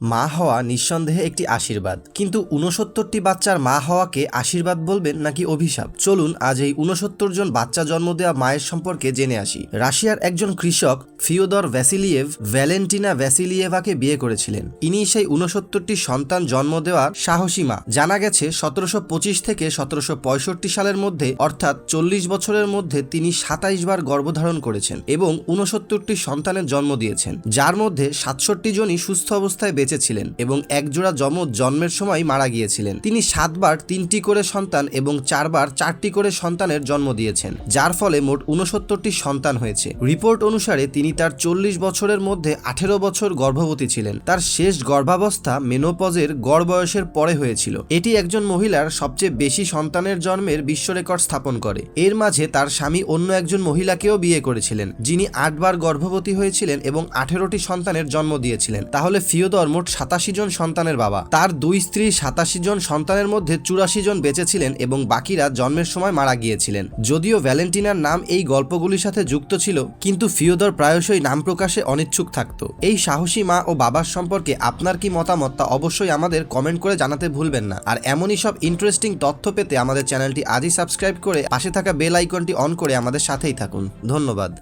মা হওয়া নিঃসন্দেহে একটি আশীর্বাদ। কিন্তু উনসত্তরটি বাচ্চার মা হওয়াকে আশীর্বাদ বলবেন নাকি অভিশাপ? চলুন আজ এই উনসত্তর জন বাচ্চা জন্ম দেওয়া মায়ের সম্পর্কে জেনে আসি। রাশিয়ার একজন কৃষক, ফিওদর ভ্যাসিলিয়েভ ভ্যালেন্টিনা ভ্যাসিলিয়েভাকে বিয়ে করেছিলেন। ইনি সেই উনসত্তরটি সন্তান জন্ম দেওয়ার সাহসী মা। জানা গেছে, সতেরোশো পঁচিশ থেকে সতেরোশো পঁয়ষট্টি সালের মধ্যে, অর্থাৎ চল্লিশ বছরের মধ্যে তিনি সাতাইশ বার গর্ভধারণ করেছেন এবং উনসত্তরটি সন্তানের জন্ম দিয়েছেন। যার মধ্যে সাতষট্টি জনই সুস্থ অবস্থায় বেঁচে ছিলেন এবং একজোড়া যমজ জন্মের সময় মারা গিয়েছিলেন। তিনি সাতবার তিনটি করে সন্তান এবং চারবার চারটি করে সন্তানের জন্ম দিয়েছেন, যার ফলে মোট উনসত্তরটি সন্তান হয়েছে। রিপোর্ট অনুসারে তিনি তার চল্লিশ বছরের মধ্যে আঠেরো বছর গর্ভবতী ছিলেন। তার শেষ গর্ভাবস্থা মেনোপজের গড় বয়সের পরে হয়েছিল। এটি একজন মহিলার সবচেয়ে বেশি সন্তানের জন্মের বিশ্ব রেকর্ড স্থাপন করে। এর মাঝে তার স্বামী অন্য একজন মহিলাকেও বিয়ে করেছিলেন, যিনি আটবার গর্ভবতী হয়েছিলেন এবং আঠেরোটি সন্তানের জন্ম দিয়েছিলেন। তাহলে ফিওদর মোট সাতাশি জন সন্তানের বাবা। তার দুই স্ত্রী সাতাশি জন সন্তানের মধ্যে চুরাশি জন বেঁচে ছিলেন এবং বাকিরা জন্মের সময় মারা গিয়েছিলেন। যদিও ভ্যালেন্টিনার নাম এই গল্পগুলির সাথে যুক্ত ছিল, কিন্তু ফিওদর প্রায়শই নাম প্রকাশে অনিচ্ছুক থাকত। এই সাহসী মা ও বাবার সম্পর্কে আপনার কি মতামত তা অবশ্যই আমাদের কমেন্ট করে জানাতে ভুলবেন না। আর এমনই সব ইন্টারেস্টিং তথ্য পেতে আমাদের চ্যানেলটি আজই সাবস্ক্রাইব করে পাশে থাকা বেল আইকনটি অন করে আমাদের সাথেই থাকুন। ধন্যবাদ।